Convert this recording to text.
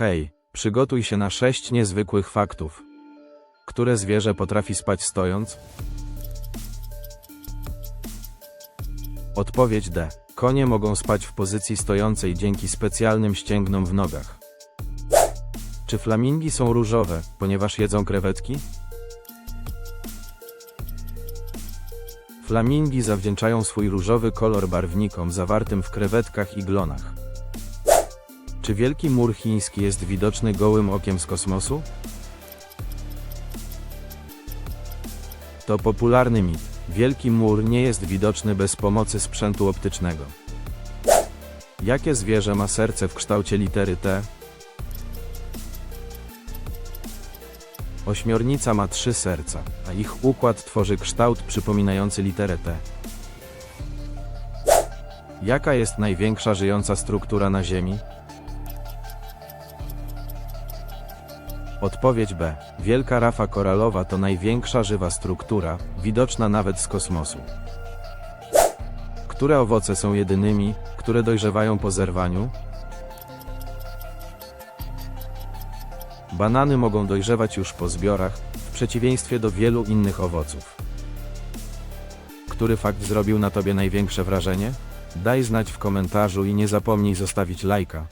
Hej, przygotuj się na sześć niezwykłych faktów. Które zwierzę potrafi spać stojąc? Odpowiedź D. Konie mogą spać w pozycji stojącej dzięki specjalnym ścięgnom w nogach. Czy flamingi są różowe, ponieważ jedzą krewetki? Flamingi zawdzięczają swój różowy kolor barwnikom zawartym w krewetkach i glonach. Czy wielki mur chiński jest widoczny gołym okiem z kosmosu? To popularny mit. Wielki mur nie jest widoczny bez pomocy sprzętu optycznego. Jakie zwierzę ma serce w kształcie litery T? Ośmiornica ma trzy serca, a ich układ tworzy kształt przypominający literę T. Jaka jest największa żyjąca struktura na Ziemi? Odpowiedź B. Wielka rafa koralowa to największa żywa struktura, widoczna nawet z kosmosu. Które owoce są jedynymi, które dojrzewają po zerwaniu? Banany mogą dojrzewać już po zbiorach, w przeciwieństwie do wielu innych owoców. Który fakt zrobił na tobie największe wrażenie? Daj znać w komentarzu i nie zapomnij zostawić lajka.